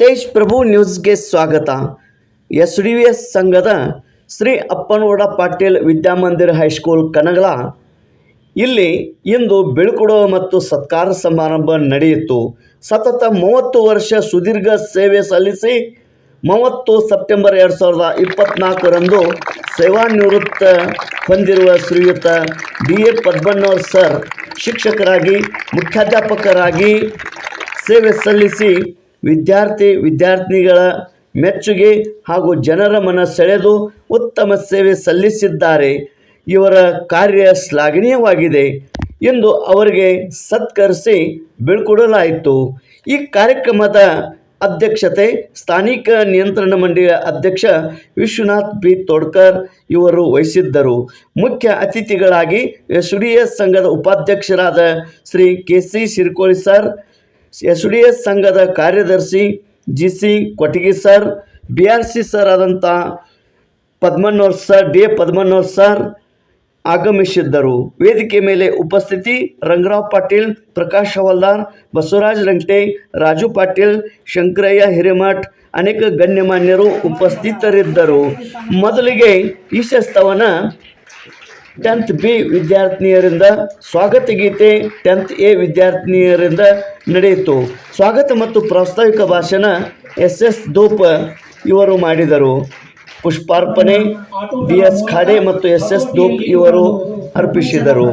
ತೇಜ್ ಪ್ರಭು ನ್ಯೂಸ್ಗೆ ಸ್ವಾಗತ. S D S ಸಂಘದ ಶ್ರೀ ಅಪ್ಪನಗೌಡ ಪಾಟೀಲ್ ವಿದ್ಯಾಮಂದಿರ ಹೈಸ್ಕೂಲ್, ಕನಗಲ. ಇಲ್ಲಿ ಇಂದು ಬೀಳ್ಕೊಡುವ ಮತ್ತು ಸತ್ಕಾರ ಸಮಾರಂಭ ನಡೆಯಿತು. ಸತತ ಮೂವತ್ತು ವರ್ಷ ಸುದೀರ್ಘ ಸೇವೆ ಸಲ್ಲಿಸಿ ಮೂವತ್ತು ಸೆಪ್ಟೆಂಬರ್ ಎರಡು ಸಾವಿರದ ಇಪ್ಪತ್ತ್ನಾಲ್ಕರಂದು ಸೇವಾನಿವೃತ್ತ ಹೊಂದಿರುವ ಶ್ರೀಯುತ ಡಿ. ಎ. ಪದ್ಮಣ್ಣವ್ರ ಸರ್ ಶಿಕ್ಷಕರಾಗಿ, ಮುಖ್ಯಾಧ್ಯಾಪಕರಾಗಿ ಸೇವೆ ಸಲ್ಲಿಸಿ ವಿದ್ಯಾರ್ಥಿ ವಿದ್ಯಾರ್ಥಿನಿಗಳ ಮೆಚ್ಚುಗೆ ಹಾಗೂ ಜನರ ಮನ ಸೆಳೆದು ಉತ್ತಮ ಸೇವೆ ಸಲ್ಲಿಸಿದ್ದಾರೆ. ಇವರ ಕಾರ್ಯ ಶ್ಲಾಘನೀಯವಾಗಿದೆ ಎಂದು ಅವರಿಗೆ ಸತ್ಕರಿಸಿ ಬೀಳ್ಕೊಡಲಾಯಿತು. ಈ ಕಾರ್ಯಕ್ರಮದ ಅಧ್ಯಕ್ಷತೆ ಸ್ಥಾನಿಕ ನಿಯಂತ್ರಣ ಮಂಡಳಿಯ ಅಧ್ಯಕ್ಷ ವಿಶ್ವನಾಥ್ ಬಿ. ತೋಡ್ಕರ್ ಇವರು ವಹಿಸಿದ್ದರು. ಮುಖ್ಯ ಅತಿಥಿಗಳಾಗಿ ಎಸ್ ಸಂಘದ ಉಪಾಧ್ಯಕ್ಷರಾದ Shri K C Shirkoli sir S D S ಸಂಘದ ಕಾರ್ಯದರ್ಶಿ G C Kotagi sir B R C sir ಆದಂಥ Padmanor sir, D A Padmanor sir ಆಗಮಿಸಿದ್ದರು. ವೇದಿಕೆ ಮೇಲೆ ಉಪಸ್ಥಿತಿ, ರಂಗರಾವ್ ಪಾಟೀಲ್, ಪ್ರಕಾಶ್ ಹವಲ್ದಾರ್, ಬಸವರಾಜ್ ರಂಗಟೆ, ರಾಜು ಪಾಟೀಲ್, ಶಂಕರಯ್ಯ ಹಿರೇಮಠ್ ಅನೇಕ ಗಣ್ಯಮಾನ್ಯರು ಉಪಸ್ಥಿತರಿದ್ದರು. ಮೊದಲಿಗೆ ಈಶಸ್ತವನ ಟೆಂತ್ ಬಿ ವಿದ್ಯಾರ್ಥಿನಿಯರಿಂದ ಸ್ವಾಗತ ಗೀತೆ ಟೆಂತ್ ಎ ವಿದ್ಯಾರ್ಥಿನಿಯರಿಂದ ನಡೆಯಿತು. ಸ್ವಾಗತ ಮತ್ತು ಪ್ರಾಸ್ತಾವಿಕ ಭಾಷಣ ಎಸ್ ಎಸ್ ದೋಪ ಇವರು ಮಾಡಿದರು. ಪುಷ್ಪಾರ್ಪಣೆ ಬಿ ಎಸ್ ಖಾಡೆ ಮತ್ತು ಎಸ್ ಎಸ್ ದೋಪ್ ಇವರು ಅರ್ಪಿಸಿದರು.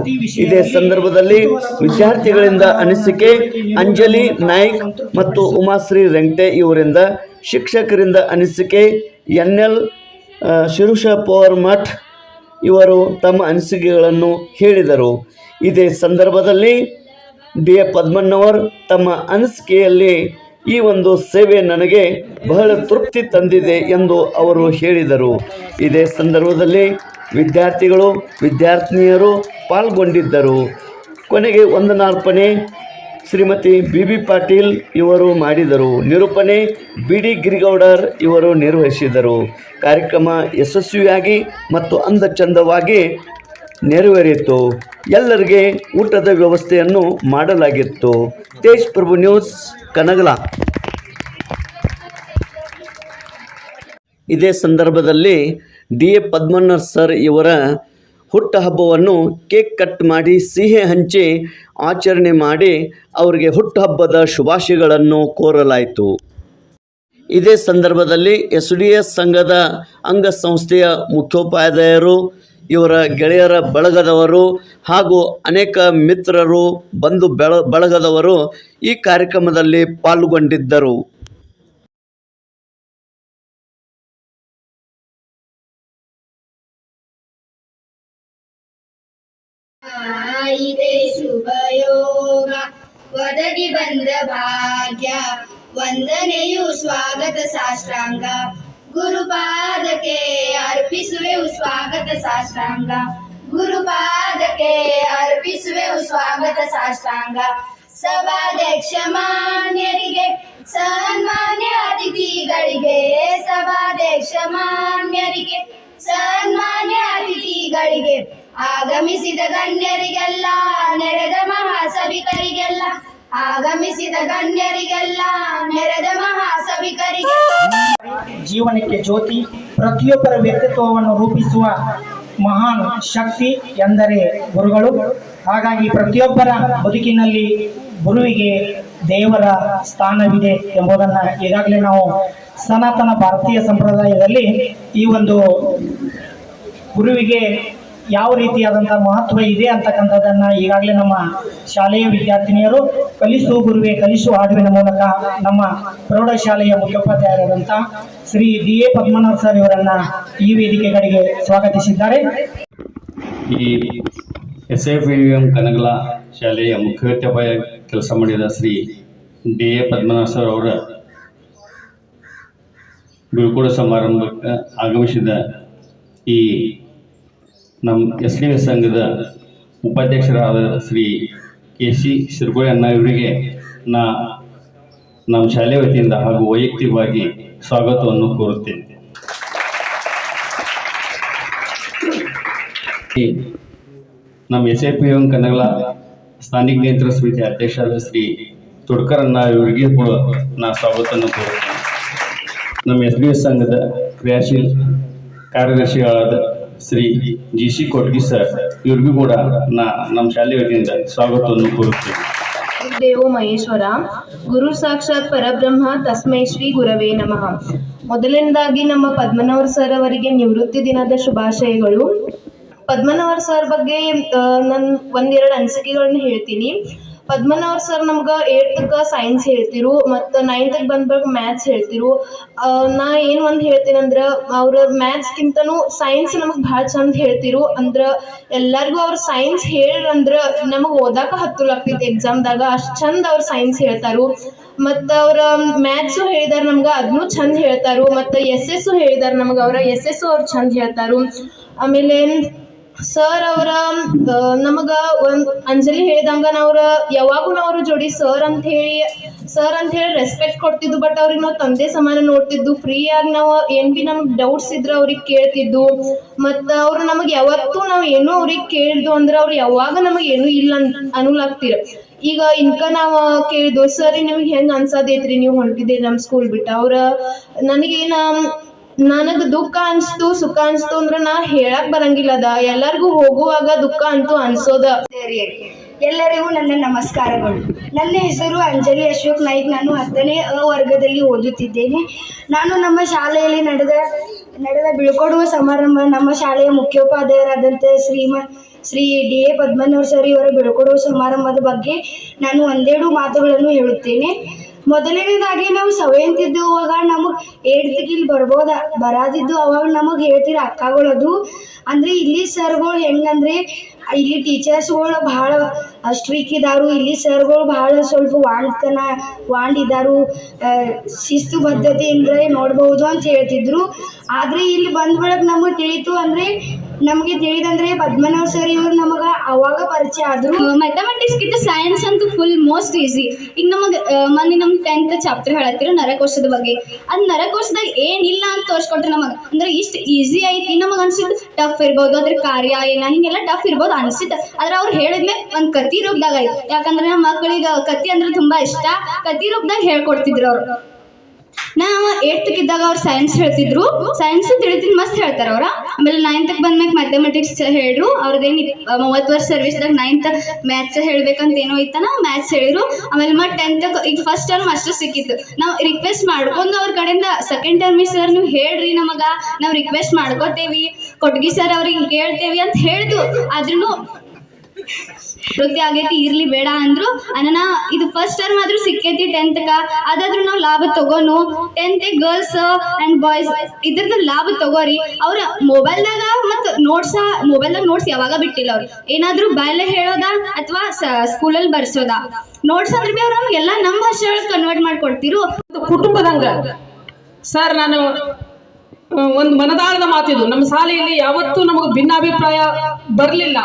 ಇದೇ ಸಂದರ್ಭದಲ್ಲಿ ವಿದ್ಯಾರ್ಥಿಗಳಿಂದ ಅನಿಸಿಕೆ ಅಂಜಲಿ ನಾಯ್ಕ್ ಮತ್ತು ಉಮಾಶ್ರೀ ರೆಂಗ್ಟೆ ಇವರಿಂದ ಶಿಕ್ಷಕರಿಂದ ಅನಿಸಿಕೆ ಎನ್ ಎಲ್ ಶಿರುಷ ಪವರ್ ಮಠ್ ಇವರು ತಮ್ಮ ಅನಿಸಿಕೆಗಳನ್ನು ಹೇಳಿದರು. ಇದೇ ಸಂದರ್ಭದಲ್ಲಿ ಡಿ ಎ ಪದ್ಮಣ್ಣವರ್ ತಮ್ಮ ಅನಿಸಿಕೆಯಲ್ಲಿ ಈ ಒಂದು ಸೇವೆ ನನಗೆ ಬಹಳ ತೃಪ್ತಿ ತಂದಿದೆ ಎಂದು ಅವರು ಹೇಳಿದರು. ಇದೇ ಸಂದರ್ಭದಲ್ಲಿ ವಿದ್ಯಾರ್ಥಿಗಳು, ವಿದ್ಯಾರ್ಥಿನಿಯರು ಪಾಲ್ಗೊಂಡಿದ್ದರು. ಕೊನೆಗೆ ವಂದನಾರ್ಪಣೆ. ಶ್ರೀಮತಿ ಬಿ ಬಿ ಪಾಟೀಲ್ ಇವರು ಮಾಡಿದರು. ನಿರೂಪಣೆ ಬಿ ಡಿ ಗಿರಿಗೌಡರ್ ಇವರು ನಿರ್ವಹಿಸಿದರು. ಕಾರ್ಯಕ್ರಮ ಯಶಸ್ವಿಯಾಗಿ ಮತ್ತು ಅಂದಚಂದವಾಗಿ ನೆರವೇರಿತು. ಎಲ್ಲರಿಗೆ ಊಟದ ವ್ಯವಸ್ಥೆಯನ್ನು ಮಾಡಲಾಗಿತ್ತು. ತೇಜ್ ಪ್ರಭು ನ್ಯೂಸ್, ಕನಗಲ. ಇದೇ ಸಂದರ್ಭದಲ್ಲಿ ಡಿ ಎ ಪದ್ಮಣ್ಣ ಸರ್ ಇವರ ಹುಟ್ಟುಹಬ್ಬವನ್ನು ಕೇಕ್ ಕಟ್ ಮಾಡಿ ಸಿಹಿ ಹಂಚಿ ಆಚರಣೆ ಮಾಡಿ ಅವರಿಗೆ ಹುಟ್ಟುಹಬ್ಬದ ಶುಭಾಶಯಗಳನ್ನು ಕೋರಲಾಯಿತು. ಇದೇ ಸಂದರ್ಭದಲ್ಲಿ ಎಸ್ ಡಿ ಎಸ್ ಸಂಘದ ಅಂಗಸಂಸ್ಥೆಯ ಮುಖ್ಯೋಪಾಧ್ಯಾಯರು, ಇವರ ಗೆಳೆಯರ ಬಳಗದವರು ಹಾಗೂ ಅನೇಕ ಮಿತ್ರರು ಬಂಧು ಬೆಳ, ಬಳಗದವರು ಈ ಕಾರ್ಯಕ್ರಮದಲ್ಲಿ ಪಾಲ್ಗೊಂಡಿದ್ದರು. ಬಂದ ಭಾಗ್ಯ ವಂದನೆಯು ಸ್ವಾಗತ ಸಾಷ್ಟಾಂಗ. ಗುರುಪಾದಕ್ಕೆ ಅರ್ಪಿಸುವೆವು ಸ್ವಾಗತ ಸಾಷ್ಟಾಂಗ. ಗುರುಪಾದಕ್ಕೆ ಅರ್ಪಿಸುವೆವು ಸ್ವಾಗತ ಸಾಷ್ಟಾಂಗ. ಸಭಾಧ್ಯಕ್ಷ ಮಾನ್ಯರಿಗೆ, ಸನ್ಮಾನ್ಯ ಅತಿಥಿಗಳಿಗೆ, ಸಭಾಧ್ಯಕ್ಷ ಮಾನ್ಯರಿಗೆ, ಸನ್ಮಾನ್ಯ ಅತಿಥಿಗಳಿಗೆ ಆಗಮಿಸಿದ ಗಣ್ಯರಿಗೆಲ್ಲ ಆಗಮಿಸಿದ ಗಣ್ಯರಿಗೆಲ್ಲ ನೆರೆದ ಮಹಾಸಭಿಕರಿಗೆ. ಜೀವನಕ್ಕೆ ಜ್ಯೋತಿ, ಪ್ರತಿಯೊಬ್ಬರ ವ್ಯಕ್ತಿತ್ವವನ್ನು ರೂಪಿಸುವ ಮಹಾನ್ ಶಕ್ತಿ ಎಂದರೆ ಗುರುಗಳು. ಹಾಗಾಗಿ ಪ್ರತಿಯೊಬ್ಬರ ಬದುಕಿನಲ್ಲಿ ಗುರುವಿಗೆ ದೇವರ ಸ್ಥಾನವಿದೆ ಎಂಬುದನ್ನು ಈಗಾಗಲೇ ನಾವು ಸನಾತನ ಭಾರತೀಯ ಸಂಪ್ರದಾಯದಲ್ಲಿ ಈ ಒಂದು ಗುರುವಿಗೆ ಯಾವ ರೀತಿಯಾದಂಥ ಮಹತ್ವ ಇದೆ ಅಂತಕ್ಕಂಥದ್ದನ್ನು ಈಗಾಗಲೇ ನಮ್ಮ ಶಾಲೆಯ ವಿದ್ಯಾರ್ಥಿನಿಯರು ಕಲಿಸು ಗುರುವೆ, ಕಲಿಸು ಹಾಡುವಿನ ಮೂಲಕ ನಮ್ಮ ಪ್ರೌಢಶಾಲೆಯ ಮುಖ್ಯೋಪಾಧ್ಯಾಯರಾದಂಥ ಶ್ರೀ ಡಿ ಎ ಸರ್ ಇವರನ್ನ ಈ ವೇದಿಕೆಗಳಿಗೆ ಸ್ವಾಗತಿಸಿದ್ದಾರೆ. ಈ ಎಸ್ ಎಫ್ ಕನಗಲ ಶಾಲೆಯ ಮುಖ್ಯೋಪಾಧ್ಯಾಯ ಕೆಲಸ ಮಾಡಿದ Shri D A Padmanabha sir ಅವರ ಬೀಳ್ಕೊಡ ಸಮಾರಂಭಕ್ಕೆ ಆಗಮಿಸಿದ ಈ ನಮ್ಮ ಎಸ್ ಡಿ ಎಸ್ ಸಂಘದ ಉಪಾಧ್ಯಕ್ಷರಾದ ಶ್ರೀ ಕೆ ಸಿ ಶಿರ್ಗೋಳಿ ಅಣ್ಣ ಇವರಿಗೆ ನಾ ನಮ್ಮ ಶಾಲೆ ವತಿಯಿಂದ ಹಾಗೂ ವೈಯಕ್ತಿಕವಾಗಿ ಸ್ವಾಗತವನ್ನು ಕೋರುತ್ತೇನೆ. ನಮ್ಮ S A P M Kannada ಸ್ಥಾನಿಕ ನಿಯಂತ್ರಣ ಸಮಿತಿ ಅಧ್ಯಕ್ಷರಾದ ಶ್ರೀ ತುಡ್ಕರನ್ನ ಇವರಿಗೆ ಕೂಡ ನಾ ಸ್ವಾಗತವನ್ನು ಕೋರುತ್ತೇನೆ. ನಮ್ಮ ಎಸ್ ಬಿ ಎಸ್ ಸಂಘದ ಕ್ರಿಯಾಶೀಲ ಕಾರ್ಯದರ್ಶಿಗಳಾದ Shri G C Kotgi sir, ಇವ್ರಿಗೂ ಕೂಡ ನಾ ನಮ್ಮ ಶಾಲೆ ವತಿಯಿಂದ ಸ್ವಾಗತವನ್ನು ಕೋರುತ್ತೇನೆ. ದೇವೋ ಮಹೇಶ್ವರ, ಗುರು ಸಾಕ್ಷಾತ್ ಪರಬ್ರಹ್ಮ, ತಸ್ಮೈ ಶ್ರೀ ಗುರವೇ ನಮಃ. ಮೊದಲನೇದಾಗಿ ನಮ್ಮ ಪದ್ಮನವರ್ ಸರ್ ಅವರಿಗೆ ನಿವೃತ್ತಿ ದಿನದ ಶುಭಾಶಯಗಳು. ಪದ್ಮನವರ್ ಸರ್ ಬಗ್ಗೆ ನನ್ ಒಂದೆರಡು ಅನಿಸಿಕೆಗಳನ್ನ ಹೇಳ್ತೀನಿ. ಪದ್ಮನವರ್ ಸರ್ ನಮ್ಗೆ ಏಟ್ಗೆ ಸೈನ್ಸ್ ಹೇಳ್ತಿರು, ಮತ್ತು ನೈನ್ತ್ಗೆ ಬಂದಾಗ ಮ್ಯಾಥ್ಸ್ ಹೇಳ್ತಿರು. ನಾ ಏನು ಒಂದು ಹೇಳ್ತೀನಿ ಅಂದ್ರೆ, ಅವ್ರ ಮ್ಯಾಥ್ಸ್ಗಿಂತನೂ ಸೈನ್ಸ್ ನಮಗೆ ಭಾಳ ಚಂದ ಹೇಳ್ತಿರು. ಅಂದ್ರೆ, ಎಲ್ಲರಿಗೂ ಅವ್ರು ಸೈನ್ಸ್ ಹೇಳ್ರಂದ್ರೆ ನಮಗೆ ಓದಾಕ ಹತ್ತಲಾಗ್ತೈತಿ ಎಕ್ಸಾಮ್ದಾಗ ಅಷ್ಟು ಚಂದ ಅವ್ರು ಸೈನ್ಸ್ ಹೇಳ್ತಾರು. ಮತ್ತು ಅವ್ರ ಮ್ಯಾಥ್ಸು ಹೇಳಿದಾರ ನಮ್ಗೆ ಅದನ್ನೂ ಚಂದ ಹೇಳ್ತಾರು. ಮತ್ತು ಎಸ್ ಎಸ್ಸು ಹೇಳಿದಾರೆ ನಮಗೆ ಅವ್ರ ಎಸ್ ಎಸ್ಸು ಅವ್ರು ಚಂದ ಹೇಳ್ತಾರು. ಆಮೇಲೆ ಸರ್ ಅವರ ನಮಗ ಒಂದ್ ಅಂಜಲಿ ಹೇಳಿದಂಗ ನಾವ್ರ ಯಾವಾಗೂ ಅವ್ರ ಜೋಡಿ ಸರ್ ಅಂತ ಹೇಳಿ ಸರ್ ಅಂತ ಹೇಳಿ ರೆಸ್ಪೆಕ್ಟ್ ಕೊಡ್ತಿದ್ದು ಬಟ್ ಅವ್ರಿಗೆ ನಾವು ತಂದೆ ಸಮಾನ ನೋಡ್ತಿದ್ದು. ಫ್ರೀಯಾಗಿ ನಾವು ಏನ್ ಬಿ ನಮ್ಗೆ ಡೌಟ್ಸ್ ಇದ್ರೆ ಅವ್ರಿಗೆ ಕೇಳ್ತಿದ್ದು. ಮತ್ತ ಅವ್ರು ನಮಗೆ ಯಾವತ್ತೂ ನಾವು ಏನು ಅವ್ರಿಗೆ ಕೇಳಿದ್ವು ಅಂದ್ರೆ ಅವ್ರು ಯಾವಾಗ ನಮಗೆ ಏನು ಇಲ್ಲ ಅಂತ ಅನುಲಾಗ್ತಿರ ಈಗ ಇನ್ಕ ನಾವು ಕೇಳಿದ್ವು ಸರ್ ನಿಮ್ಗೆ ಹೆಂಗ್ ಅನ್ಸದೈತ್ರಿ ನೀವು ಹೊಂಟಿದ್ದೀರಿ ನಮ್ಮ ಸ್ಕೂಲ್ ಬಿಟ್ಟು? ಅವ್ರ, ನನಗೇನು ನನಗೆ ದುಃಖ ಅನ್ಸ್ತು, ಸುಖ ಅನ್ಸ್ತು ಅಂದ್ರೆ ನಾ ಹೇಳಕ್ ಅದ. ಎಲ್ಲರಿಗೂ ಹೋಗುವಾಗ ದುಃಖ ಅಂತೂ ಅನ್ಸೋದ. ಎಲ್ಲರಿಗೂ ನನ್ನ ನಮಸ್ಕಾರಗಳು. ನನ್ನ ಹೆಸರು ಅಂಜಲಿ ಅಶೋಕ್ ನಾಯ್ಕ್. ನಾನು ಹತ್ತನೇ ಅ ವರ್ಗದಲ್ಲಿ ಓದುತ್ತಿದ್ದೇನೆ. ನಾನು ನಮ್ಮ ಶಾಲೆಯಲ್ಲಿ ನಡೆದ ನಡೆದ ಬೀಳ್ಕೊಡುವ ಸಮಾರಂಭ ನಮ್ಮ ಶಾಲೆಯ ಮುಖ್ಯೋಪಾಧ್ಯಾಯರಾದಂಥ ಶ್ರೀಮ, Shri D A Padmanavar sir ಇವರ ಬೀಳ್ಕೊಡುವ ಸಮಾರಂಭದ ಬಗ್ಗೆ ನಾನು ಒಂದೆರಡು ಮಾತುಗಳನ್ನು ಹೇಳುತ್ತೇನೆ. ಮೊದಲನೇದಾಗಿ ನಾವು ಸೆವೆಂತ್ ಇದ್ದುವಾಗ ನಮಗೆ ಏಡ್ತಿಗೆ ಇಲ್ಲಿ ಬರ್ಬೋದ ಬರಾದಿದ್ದು ಅವಾಗ ನಮಗೆ ಹೇಳ್ತಿರ ಅಕ್ಕಗಳದು. ಅಂದರೆ ಇಲ್ಲಿ ಸರ್ಗಳು ಹೆಂಗಂದ್ರೆ ಇಲ್ಲಿ ಟೀಚರ್ಸ್ಗಳು ಭಾಳ ಸ್ಟ್ರಿಕ್ ಇದ್ದಾರು ಇಲ್ಲಿ ಸರ್ಗಳು ಭಾಳ ಸ್ವಲ್ಪ ವಾಂಡ್ತನ ಆ, ಶಿಸ್ತು ಬದ್ಧತೆಯಿಂದ ನೋಡ್ಬೋದು ಅಂತ ಹೇಳ್ತಿದ್ರು. ಆದರೆ ಇಲ್ಲಿ ಬಂದ ಬಳಿಕ ನಮಗೆ ತಿಳಿತು ಅಂದರೆ ನಮಗೆ ತಿಳಿದಂದ್ರೆ ಪದ್ಮನಾಭ ಸರ್ ಇವರು ನಮಗೆ ಅವಾಗ ಪರಿಚಯ ಆದರು. ಮ್ಯಾಥಮೆಟಿಕ್ಸ್ಗಿಂತ ಸೈನ್ಸ್ ಅಂತೂ ಫುಲ್ ಮೋಸ್ಟ್ ಈಸಿ ಈಗ ನಮಗೆ ಮೊನ್ನೆ ನಮ್ಗೆ ಟೆಂತ್ ಚಾಪ್ಟರ್ ಹೇಳತ್ತಿರ, ನರಕೋಶದ ಬಗ್ಗೆ. ಅದ್ ನರಕೋಶದಾಗ ಏನಿಲ್ಲ ಅಂತ ತೋರಿಸ್ಕೊಟ್ರೆ ನಮಗೆ. ಅಂದ್ರೆ ಇಷ್ಟು ಈಸಿ ಐತಿ ನಮಗೆ ಅನ್ಸಿದ್ ಟಫ್ ಇರ್ಬೋದು, ಅದ್ರ ಕಾರ್ಯ ಏನ, ಹಿಂಗೆಲ್ಲ ಟಫ್ ಇರ್ಬೋದು ಅನಿಸುತ್ತೆ ಆದ್ರೆ ಅವ್ರು ಹೇಳಿದ್ಮೇಲೆ ಒಂದು ಕತಿ ರೂಪದಾಗ ಐತಿ. ಯಾಕಂದ್ರೆ ನಮ್ಮ ಮಕ್ಕಳಿಗೆ ಕತಿ ಅಂದ್ರೆ ತುಂಬಾ ಇಷ್ಟ. ಕತಿ ರೂಪದಾಗ ಹೇಳ್ಕೊಡ್ತಿದ್ರು ಅವ್ರು. ನಾವು ಇದ್ದಾಗ ಅವ್ರು ಸೈನ್ಸ್ ಹೇಳ್ತಿದ್ರು. ಸೈನ್ಸ್ ತಿಳಿತೀನಿ ಮಸ್ತ್ ಹೇಳ್ತಾರೆ ಅವ್ರ. ಆಮೇಲೆ ನೈನ್ತಕ್ಕೆ ಬಂದ್ಮೇಲೆ ಮ್ಯಾಥಮೆಟಿಕ್ಸ್ ಹೇಳ್ರು. ಅವ್ರದ್ದೇನು ಮೂವತ್ತು ವರ್ಷ ಸರ್ವಿಸ್ದಾಗ ನೈನ್ತ್ ಮ್ಯಾಥ್ಸ್ ಹೇಳ್ಬೇಕಂತ ಏನೋ ಇತ್ತನ ಮ್ಯಾಥ್ಸ್ ಹೇಳಿದ್ರು. ಆಮೇಲೆ ಮತ್ತೆ ಟೆಂತ್ ಈಗ ಫಸ್ಟ್ ಟರ್ಮ್ ಅಷ್ಟು ಸಿಕ್ಕಿತ್ತು. ನಾವು ರಿಕ್ವೆಸ್ಟ್ ಮಾಡ್ಕೊಂಡು ಅವ್ರ ಕಡೆಯಿಂದ ಸೆಕೆಂಡ್ ಟರ್ಮ್ ಸರ್ ನೀವು ಹೇಳ್ರಿ ನಮಗ. ನಾವು ರಿಕ್ವೆಸ್ಟ್ ಮಾಡ್ಕೋತೇವಿ. ಕೊಟ್ಗಿ ಸರ್ ಅವ್ರಿಗೆ ಕೇಳ್ತೇವಿ ಅಂತ ಹೇಳ್ದು. ಆದ್ರೂ ವೃತ್ತಿ ಆಗೈತಿ, ಇರ್ಲಿ ಬೇಡ ಅಂದ್ರು. ಅನ್ನ ಇದು ಫಸ್ಟ್ ಟರ್ಮ್ ಆದ್ರೂ ಸಿಕ್ಕೈತಿ ಕ. ಅದಾದ್ರೂ ನಾವು ಲಾಭ ತಗೋನು. ಟೆಂತ್ ಗರ್ಲ್ಸ್ ಅಂಡ್ ಬಾಯ್ಸ್ ಇದ್ರದ್ದು ಲಾಭ ತಗೋರಿ. ಅವ್ರ ಮೊಬೈಲ್ದಾಗ ಮತ್ತು ನೋಟ್ಸ ಮೊಬೈಲ್ದಾಗ ನೋಟ್ಸ್ ಯಾವಾಗ ಬಿಟ್ಟಿಲ್ಲ ಅವ್ರು. ಏನಾದ್ರೂ ಬಾಯಲ್ಲೇ ಹೇಳೋದಾ ಅಥವಾ ಸ್ಕೂಲಲ್ಲಿ ಬರ್ಸೋದ? ನೋಟ್ಸ್ ಅಂದ್ರೆ ಬಿ ಅವ್ರು ನಮ್ಗೆಲ್ಲ ನಮ್ಮ ಭಾಷೆ ಒಳಗೆ ಕನ್ವರ್ಟ್ ಮಾಡ್ಕೊಡ್ತಿರು. ಕುಟುಂಬದಂಗ. ಸರ್ ನಾನು ಒಂದು ಮನದಾಳದ ಮಾತಿದು. ನಮ್ಮ ಶಾಲೆಯಲ್ಲಿ ಯಾವತ್ತೂ ನಮಗೆ ಭಿನ್ನಾಭಿಪ್ರಾಯ ಬರಲಿಲ್ಲ.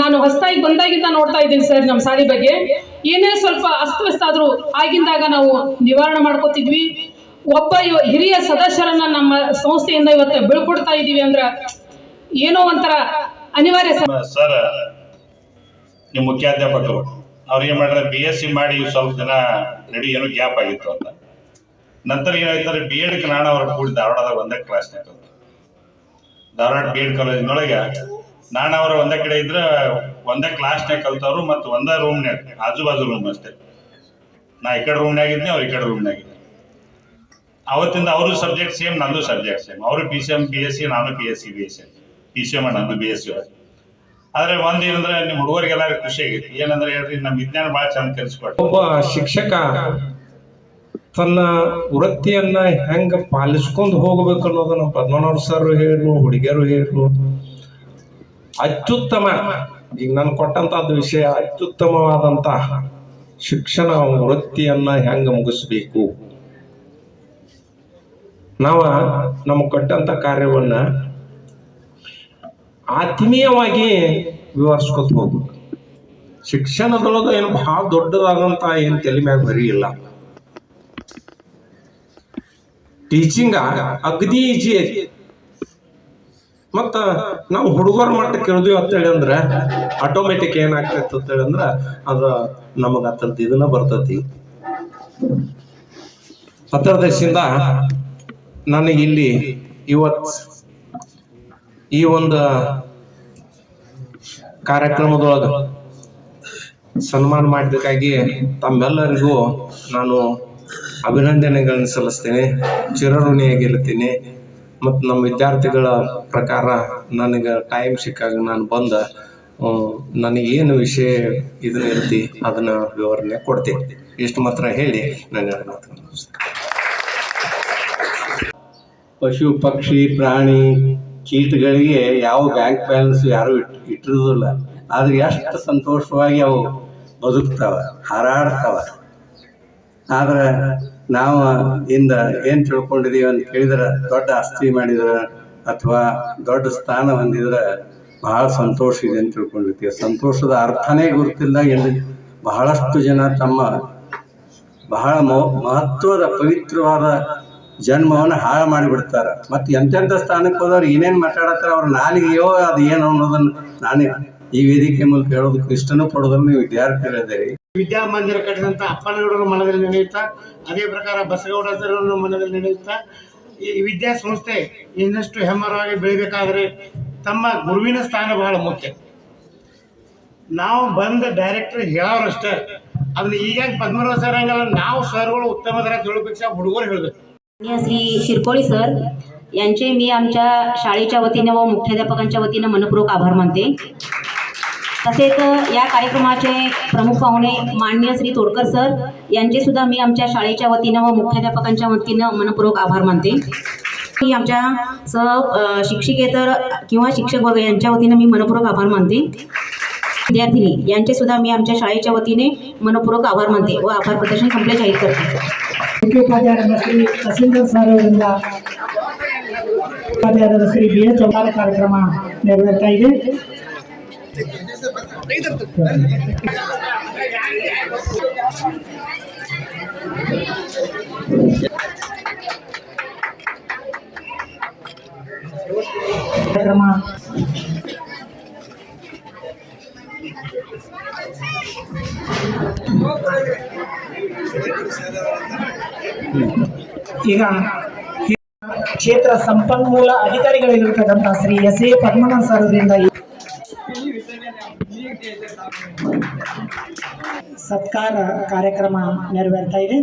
ನಾನು ಹೊಸದಾಗಿ ಬಂದಾಗಿಂದ ನೋಡ್ತಾ ಇದ್ದೀನಿ ಸರ್ ನಮ್ಮ ಸಾರಿ ಬಗ್ಗೆ. ಏನೇ ಸ್ವಲ್ಪ ಅಸ್ತವ್ಯಸ್ತ ಆದರೂ ಆಗಿಂದಾಗ ನಾವು ನಿವಾರಣೆ ಮಾಡ್ಕೋತಿದ್ವಿ. ಒಬ್ಬ ಹಿರಿಯ ಸದಸ್ಯರನ್ನ ನಮ್ಮ ಸಂಸ್ಥೆಯಿಂದ ಇವತ್ತು ಬೀಳ್ಕೊಡ್ತಾ ಇದ್ದೀವಿ ಅಂದ್ರೆ ಏನೋ ಒಂಥರ ಅನಿವಾರ್ಯ ಸರ್. ನಿಮ್ಮ ಮುಖ್ಯಾಧ್ಯಾಪಕರು, ಅವ್ರು ಏನ್ ಮಾಡಿದ್ರೆ ಬಿ ಎಸ್ ಸಿ ಮಾಡಿ ಸ್ವಲ್ಪ ದಿನ ನಡಿ ಏನೋ ಗ್ಯಾಪ್ ಆಗಿತ್ತು ಅಂತ. ನಂತರ ಏನಾಯ್ತಾರೆ ಬಿ ಎಡ್ ನಾನು ಅವ್ರ ಕೂಡಿ ಧಾರವಾಡದಾಗ ಒಂದೇ ಕ್ಲಾಸ್ನಾಗ ಧಾರವಾಡ ಬಿ ಎಡ್ ಕಾಲೇಜಿನೊಳಗೆ ನಾನು ಅವರ ಒಂದೇ ಕಡೆ ಇದ್ರೆ ಒಂದೇ ಕ್ಲಾಸ್ನಾಗ ಕಲ್ತವ್ರು ಮತ್ತು ಒಂದೇ ರೂಮ್ನ್ಯಾಗ ಆಜು ಬಾಜು ರೂಮ್ ಅಷ್ಟೇ. ನಾ ಈ ಕಡೆ ರೂಮ್ನಾಗ ಇದ್ದೆ ಅವ್ರು ಈ ಕಡೆ ರೂಮ್ನಾಗ ಇದ್ದೆ ಅವತ್ತಿಂದ ಅವರು ಸಬ್ಜೆಕ್ಟ್ ಸೇಮ್ ನಂದು ಸಬ್ಜೆಕ್ಟ್ ಸೇಮ್ ಅವರು P C M B S C ನಾನು P S C B S C P C M ನಂದು ಬಿ ಎಸ್ ಸಿ ಆದರೆ ಒಂದು ಏನಂದ್ರೆ ನಿಮ್ಮ ಹುಡುಗರಿಗೆಲ್ಲ ಖುಷಿ ಆಗೈತಿ. ಏನಂದ್ರೆ ಹೇಳ್ರಿ ನಮ್ಮ ವಿಜ್ಞಾನ ಭಾಳ ಚಂದ ಕಲಿಸ್ಕೊಟ್ಟ ಒಬ್ಬ ಶಿಕ್ಷಕ ತನ್ನ ವೃತ್ತಿಯನ್ನ ಹೆಂಗ ಪಾಲಿಸ್ಕೊಂಡು ಹೋಗ್ಬೇಕು ಅನ್ನೋದನ್ನ ಪದ್ಮನಾಭ ಸರ್ ಹೇಳಿದ್ರು ಹುಡುಗಿಯರು ಹೇಳು ಅತ್ಯುತ್ತಮ. ಈಗ ನಾನು ಕೊಟ್ಟಂತದ್ದು ವಿಷಯ ಅತ್ಯುತ್ತಮವಾದಂತಹ ಶಿಕ್ಷಣ ವೃತ್ತಿಯನ್ನ ಹೆಂಗ ಮುಗಿಸ್ಬೇಕು? ನಾವ ನಮ್ಗೆ ಕೊಟ್ಟಂತ ಕಾರ್ಯವನ್ನ ಆತ್ಮೀಯವಾಗಿ ವಿವರಿಸ್ಕೊತ ಹೋಗ್ಬೇಕು. ಶಿಕ್ಷಣದೊಳಗ ಏನು ಬಹಳ ದೊಡ್ಡದಾದಂತ ಏನು ತಲೆ ಮ್ಯಾಗ ಬರೀ ಇಲ್ಲ. ಟೀಚಿಂಗ್ ಅಗದಿ ಈಜಿ ಮತ್ತ ನಾವು ಹುಡುಗರ ಮಟ್ಟ ಕೇಳಿದ್ವಿ ಅಂತೇಳಿ ಅಂದ್ರೆ ಆಟೋಮೆಟಿಕ್ ಏನಾಗ್ತೈತೆ ಅಂತೇಳಿ ಅಂದ್ರೆ ಅದ ನಮಗ ಅತ್ತಂತ ಇದನ್ನ ಬರ್ತತಿ. ಹತ್ತರ ದೇಶದಿಂದ ನನಗಿಲ್ಲಿ ಇವತ್ತು ಈ ಒಂದು ಕಾರ್ಯಕ್ರಮದೊಳಗೆ ಸನ್ಮಾನ ಮಾಡಬೇಕಾಗಿ ತಮ್ಮೆಲ್ಲರಿಗೂ ನಾನು ಅಭಿನಂದನೆಗಳನ್ನು ಸಲ್ಲಿಸ್ತೇನೆ ಚಿರಋಣಿಯಾಗಿರ್ತೀನಿ ಮತ್ತು ನಮ್ಮ ವಿದ್ಯಾರ್ಥಿಗಳ ಪ್ರಕಾರ ನನಗೆ ಟೈಮ್ ಸಿಕ್ಕಾಗ ನಾನು ಬಂದ ನನಗೇನು ವಿಷಯ ಇದನ್ನ ಇರ್ತಿ, ಅದನ್ನ ವಿವರಣೆ ಕೊಡ್ತೀನಿ ಇಷ್ಟು ಮಾತ್ರ ಹೇಳಿ ಮುಗಿಸ್ತೇನೆ. ಪಶು, ಪಕ್ಷಿ, ಪ್ರಾಣಿ ಕೀಟಗಳಿಗೆ ಯಾವ ಬ್ಯಾಂಕ್ ಬ್ಯಾಲೆನ್ಸ್ ಯಾರು ಇಟ್, ಇಟ್ಟಿರೋದಿಲ್ಲ. ಆದ್ರೆ ಎಷ್ಟು ಸಂತೋಷವಾಗಿ ಅವು ಬದುಕ್ತಾವ, ಹಾರಾಡ್ತಾವ. ಆದ್ರೆ ನಾವು ಇಂದ ಏನ್ ತಿಳ್ಕೊಂಡಿದೀವಿ ಅಂತ ಕೇಳಿದ್ರೆ, ದೊಡ್ಡ ಆಸ್ತಿ ಮಾಡಿದ್ರ ಅಥವಾ ದೊಡ್ಡ ಸ್ಥಾನ ಹೊಂದಿದ್ರೆ ಬಹಳ ಸಂತೋಷ ಇದೆ ಅಂತ ತಿಳ್ಕೊಂಡಿರ್ತೀವಿ ಸಂತೋಷದ ಅರ್ಥನೇ ಗುರುತಿಲ್ಲ. ಎಂದು ಬಹಳಷ್ಟು ಜನ ತಮ್ಮ ಬಹಳ ಮಹತ್ವದ ಪವಿತ್ರವಾದ ಜನ್ಮವನ್ನು ಹಾಳು ಮಾಡಿಬಿಡ್ತಾರೆ. ಮತ್ತೆ ಎಂತೆಂಥ ಸ್ಥಾನಕ್ಕೆ ಹೋದವ್ರು ಏನೇನ್ ಮಾತಾಡತ್ತಾರ ಅವ್ರ ನಾಲಿಗೆಯೋ ಅದು ಏನು ಅನ್ನೋದನ್ನ ನಾನೇ ಈ ವೇದಿಕೆ ಮೂಲಕ ಹೇಳೋದಕ್ಕೆ ಇಷ್ಟನೂ ಪಡೋದನ್ನ ನೀವು ವಿದ್ಯಾರ್ಥಿಗಳಿದ್ದೀರಿ ವಿದ್ಯಾಮಂದಿರ ಕಟ್ಟಿದಂತ ಅಪ್ಪನಗೌಡರ ಮನದಲ್ಲಿ ನಡೆಯುತ್ತಾ ಅದೇ ಪ್ರಕಾರ ಬಸಗೌಡರ ಮನದಲ್ಲಿ ನಡೆಯುತ್ತಾ ಈ ವಿದ್ಯಾಸಂಸ್ಥೆ ಇನ್ನಷ್ಟು ಹೆಮ್ಮರವಾಗಿ ಬೆಳಿಬೇಕಾದ್ರೆ ತಮ್ಮ ಗುರುವಿನ ಸ್ಥಾನ ಬಹಳ ಮುಖ್ಯ ನಾವು ಬಂದ ಡೈರೆಕ್ಟರ್ ಹೇಳೋರಷ್ಟೇ ಅದನ್ನ ಈಗ ಪದ್ಮರಾವ್ ಸರ್ ಹಂಗಲ್ಲ ನಾವು ಸರ್ಗಳು ಉತ್ತಮ ದರ ತಿಳ್ಬೇಕು ಹುಡುಗರು ಹೇಳ್ಬೇಕು माननीय श्री शिरकोळी सर यांचे मी आमच्या शाळेच्या वतीनं व मुख्याध्यापकांच्या वतीनं मनपूर्वक आभार मानते तसेच या कार्यक्रमाचे प्रमुख पाहुणे माननीय श्री तोडकर सर यांचे सुद्धा मी आमच्या शाळेच्या वतीनं व मुख्याध्यापकांच्या वतीनं मनपूर्वक आभार मानते. मी आमच्या स शिक्षिकेतर किंवा शिक्षक वर्ग यांच्या वतीनं मी मनपूर्वक आभार मानते. विद्यार्थिनी यांचे सुद्धा मी आमच्या शाळेच्या वतीने मनपूर्वक आभार मानते व आभार प्रदर्शन संपले जाहीर करते. कार्यक्रम ಈಗ ಕ್ಷೇತ್ರ ಸಂಪನ್ಮೂಲ ಅಧಿಕಾರಿಗಳಿರ್ತಕ್ಕಂಥ Shri S A Padmanabha sir ಸತ್ಕಾರ ಕಾರ್ಯಕ್ರಮ ನೆರವೇರ್ತಾ ಇದೆ.